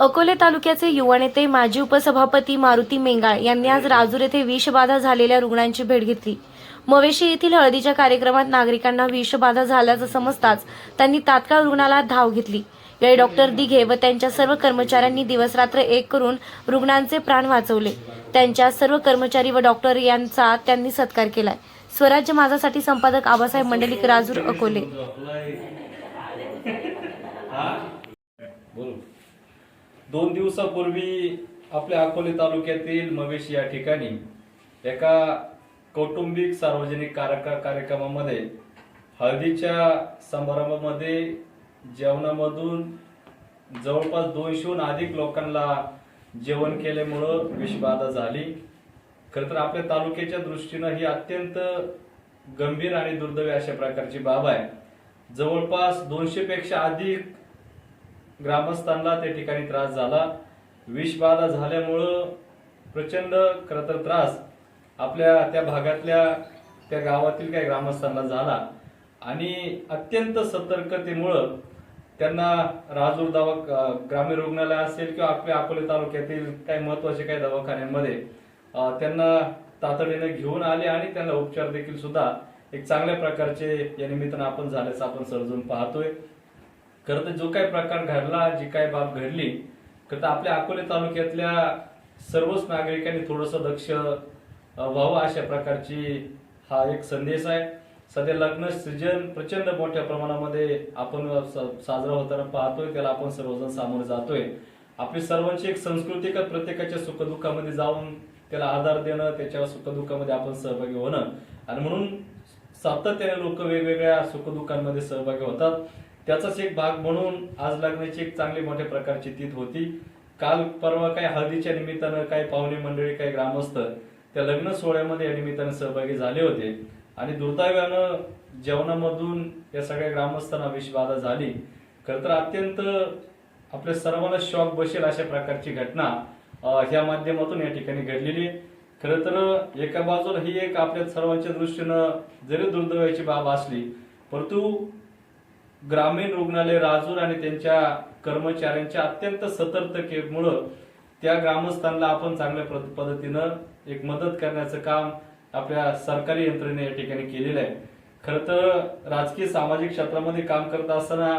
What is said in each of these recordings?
अकोले तालुक्याचे युवा नेते माजी उपसभापती मारुती मेंगाळ यांनी आज राजूर येथे विषबाधा झालेल्या रुग्णांची भेट घेतली. मवेशी येथील हळदीच्या कार्यक्रमात नागरिकांना विषबाधा झाल्याचं समजताच त्यांनी तात्काळ रुग्णाला धाव घेतली. यावेळी डॉक्टर दिघे व त्यांच्या सर्व कर्मचाऱ्यांनी दिवसरात्र एक करून रुग्णांचे प्राण वाचवले. त्यांच्या सर्व कर्मचारी व डॉक्टर यांचा त्यांनी सत्कार केलाय. स्वराज्य माझासाठी संपादक आबासाहेब मंडलिक राजूर अकोले. बोल. दोन दिवसापूर्वी आपल्या अकोले तालुक्यातील मवेशी या ठिकाणी एका कौटुंबिक सार्वजनिक कार्यक्रम कार्यक्रमामध्ये हळदीच्या समारंभामध्ये जेवणामधून जवळपास दोनशेहून अधिक लोकांना जेवण केल्यामुळं विषबाधा झाली. खरं तर आपल्या तालुक्याच्या दृष्टीनं ही अत्यंत गंभीर आणि दुर्दैवी अशा प्रकारची बाब आहे. जवळपास दोनशेपेक्षा अधिक ग्रामस्थांना त्या ठिकाणी त्रास झाला. विषबाधा झाल्यामुळं प्रचंड खरंतर त्रास आपल्या त्या भागातल्या त्या गावातील काही ग्रामस्थांना झाला. आणि अत्यंत सतर्कतेमुळं त्यांना राजूर दवा ग्रामीण रुग्णालय असेल किंवा आपल्या अकोले तालुक्यातील काही महत्त्वाचे काही दवाखान्यांमध्ये त्यांना तातडीने घेऊन आले आणि त्यांना उपचार देखील सुद्धा एक चांगल्या प्रकारचे या निमित्तानं आपण झाल्याचं आपण सर्जून पाहतोय. खरं तर जो काही प्रकार घडला जी काही बाब घडली खरं तर आपल्या अकोले तालुक्यातल्या सर्वच नागरिकांनी थोडस दक्ष व्हावं अशा प्रकारची हा एक संदेश आहे. सध्या लग्न सीजन प्रचंड मोठ्या प्रमाणामध्ये आपण स- साजरा होताना पाहतोय त्याला आपण सर्वजण सामोरे जातोय. आपली सर्वांची एक संस्कृती का प्रत्येकाच्या सुखदुःखामध्ये जाऊन त्याला आधार देणं त्याच्या सुखदुःखामध्ये आपण सहभागी होणं. आणि म्हणून सातत्याने लोक वेगवेगळ्या सुखदुःखांमध्ये सहभागी होतात. त्याचाच एक भाग म्हणून आज लग्नाची एक चांगली मोठ्या प्रकारची तीत होती. काल परवा काही हळदीच्या निमित्तानं काही पाहुणे मंडळी काही ग्रामस्थ त्या लग्न सोहळ्यामध्ये या निमित्तानं सहभागी झाले होते. आणि दुर्दैवानं जेवणामधून या सगळ्या ग्रामस्थांना विषबाधा झाली. खरं तर अत्यंत आपल्या सर्वांना शॉक बसेल अशा प्रकारची घटना ह्या माध्यमातून या ठिकाणी घडलेली खरं तर एका बाजूला ही एक आपल्या सर्वांच्या दृष्टीनं जरी दुर्दैवाची बाब असली परंतु ग्रामीण रुग्णालय राजूर आणि त्यांच्या कर्मचाऱ्यांच्या अत्यंत सतर्कतेमुळं त्या ग्रामस्थांना आपण चांगल्या पद्धतीनं एक मदत करण्याचं काम आपल्या सरकारी यंत्रणेने या ठिकाणी केलेलं आहे. खरं तर राजकीय सामाजिक क्षेत्रामध्ये काम करत असताना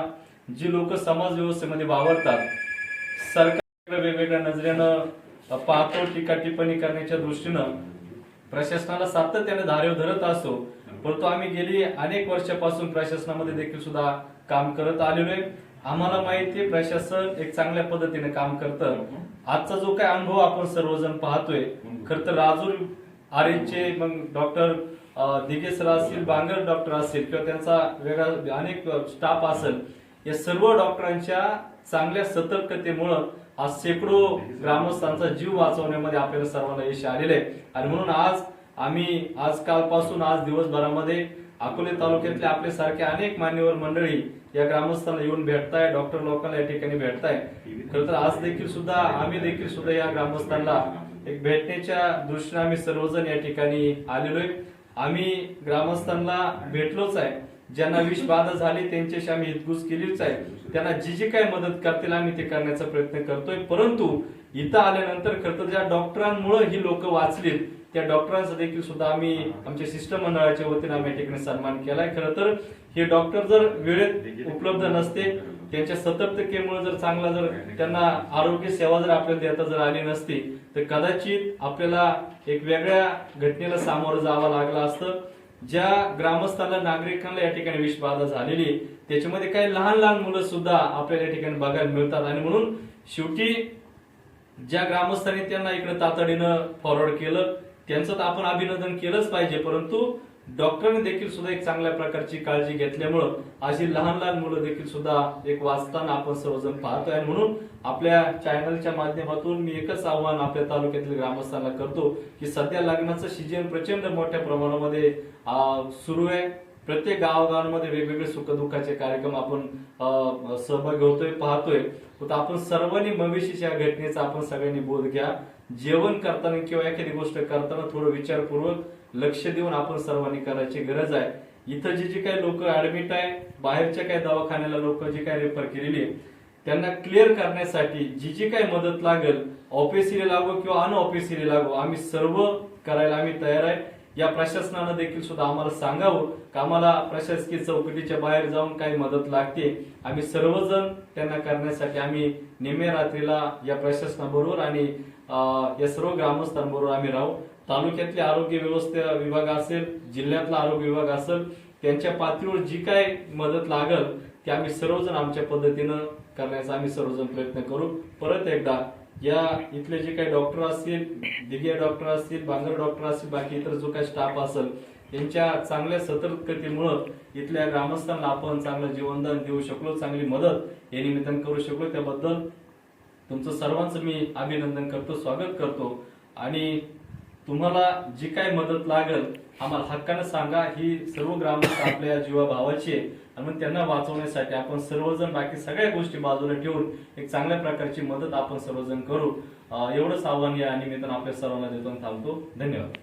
जी लोक समाज व्यवस्थेमध्ये वावरतात सरकार वेगवेगळ्या नजरेनं पाहतो टीका टिप्पणी करण्याच्या दृष्टीनं प्रशासनाला सातत्याने धारेव धरत असतो. परंतु आम्ही गेली अनेक वर्षापासून प्रशासनामध्ये देखील सुद्धा काम करत आलेलो आहे. आम्हाला माहिती आहे प्रशासन एक चांगल्या पद्धतीने काम करतं. आजचा जो काही अनुभव आपण सर्वजण पाहतोय खर तर राजूर आरेचे मग डॉक्टर दिगे सर असतील बांगर डॉक्टर असतील किंवा त्यांचा वेगळा अनेक स्टाफ असेल या सर्व डॉक्टरांच्या चांगल्या सतर्कतेमुळं आज शेकडो ग्रामस्थांचा जीव वाचवण्यामध्ये आपल्याला सर्वांना यश आलेलं आहे. आणि म्हणून आज आम्ही आज कालपासून आज दिवसभरामध्ये अकोले तालुक्यातले आपले सारखे अनेक मान्यवर मंडळी या ग्रामस्थांना येऊन भेटताय डॉक्टर लोकांना या ठिकाणी भेटताय. खरं तर आज देखील सुद्धा आम्ही देखील सुद्धा या ग्रामस्थांना एक भेटण्याच्या दृष्टीने आम्ही सर्वजण या ठिकाणी आलेलो आहे. आम्ही ग्रामस्थांना भेटलोच आहे. ज्यांना विषबाधा झाली त्यांच्याशी आम्ही हितगुज केलीच आहे. त्यांना जी जी काही मदत करतील आम्ही ते करण्याचा प्रयत्न करतोय. परंतु इथं आल्यानंतर खरं तर ज्या डॉक्टरांमुळे ही लोक वाचलीत त्या डॉक्टरांचा देखील सुद्धा आम्ही आमच्या शिष्टमंडळाच्या वतीने आम्ही या ठिकाणी सन्मान केलाय. खरं तर हे डॉक्टर जर वेळेत उपलब्ध नसते त्यांच्या सतर्कतेमुळे जर चांगला जर त्यांना आरोग्य सेवा जर आपल्याला देता जर आली नसती तर कदाचित आपल्याला एक वेगळ्या घटनेला सामोरं जावं लागलं असतं. ज्या ग्रामस्थांना नागरिकांना या ठिकाणी विषबाधा झालेली त्याच्यामध्ये काही लहान लहान मुलं सुद्धा आपल्याला या ठिकाणी बघायला मिळतात. आणि म्हणून शेवटी ज्या ग्रामस्थांनी त्यांना इकडे तातडीनं फॉरवर्ड केलं त्यांचं तर आपण अभिनंदन केलंच पाहिजे परंतु डॉक्टरने देखील सुद्धा एक चांगल्या प्रकारची काळजी घेतल्यामुळं अशी लहान लहान मुलं देखील सुद्धा एक वाचताना आपण सर्वजण पाहतोय. आणि म्हणून आपल्या चॅनलच्या माध्यमातून मी एकच आव्हान आपल्या तालुक्यातील ग्रामस्थांना करतो की सध्या लग्नाचं सीजन प्रचंड मोठ्या प्रमाणामध्ये सुरू आहे. प्रत्येक गावागावांमध्ये वेगवेगळे सुखदुःखाचे कार्यक्रम आपण सहभागी होतोय पाहतोय. तर आपण सर्वांनी भविष्याच्या घटनेचा आपण सगळ्यांनी बोध घ्या. जेवण करताना किंवा एखादी गोष्ट करताना थोडं विचारपूर्वक लक्ष देऊन आपण सर्वांनी करायची गरज आहे. इथं जे जे काही लोक ऍडमिट आहे बाहेरच्या काही दवाखान्याला लोक जे काही रेफर केलेली आहे त्यांना क्लिअर करण्यासाठी जी जी काही मदत लागेल ऑफिसला लागो किंवा अनऑफिसला लागो आम्ही सर्व करायला आम्ही तयार आहे. या प्रशासनानं देखील सुद्धा आम्हाला सांगावं का आम्हाला प्रशासकीय चौकटीच्या बाहेर जाऊन काही मदत लागते. आम्ही सर्वजण त्यांना करण्यासाठी आम्ही निम्मे रात्रीला या प्रशासनाबरोबर आणि या सर्व ग्रामस्थांबरोबर आम्ही राहू. तालुक्यातले आरोग्य व्यवस्था विभाग असेल जिल्ह्यातला आरोग्य विभाग असेल त्यांच्या पातळीवर जी काय मदत लागल ती आम्ही सर्वजण आमच्या पद्धतीनं करण्याचा आम्ही सर्वजण प्रयत्न करू. परत एकदा या इथले जे काही डॉक्टर असतील दिव्या डॉक्टर असतील बांगर डॉक्टर असतील बाकी इतर जो काही स्टाफ असेल यांच्या चांगल्या सतर्कतेमुळं इथल्या ग्रामस्थांना आपण चांगलं जीवनदान देऊ शकलो चांगली मदत या निमित्तानं करू शकलो. त्याबद्दल तुमचं सर्वांचं मी अभिनंदन करतो स्वागत करतो. आणि तुम्हाला जी काय मदत लागल आम्हाला हक्कानं सांगा ही सर्व ग्रामस्थ आपल्या जीवा भावाची आहे. आणि मग त्यांना वाचवण्यासाठी आपण सर्वजण बाकी सगळ्या गोष्टी बाजूला ठेवून एक चांगल्या प्रकारची मदत आपण सर्वजण करू. एवढंच आव्हान या निमित्तानं आपल्या सर्वांना देतो थांबतो. धन्यवाद.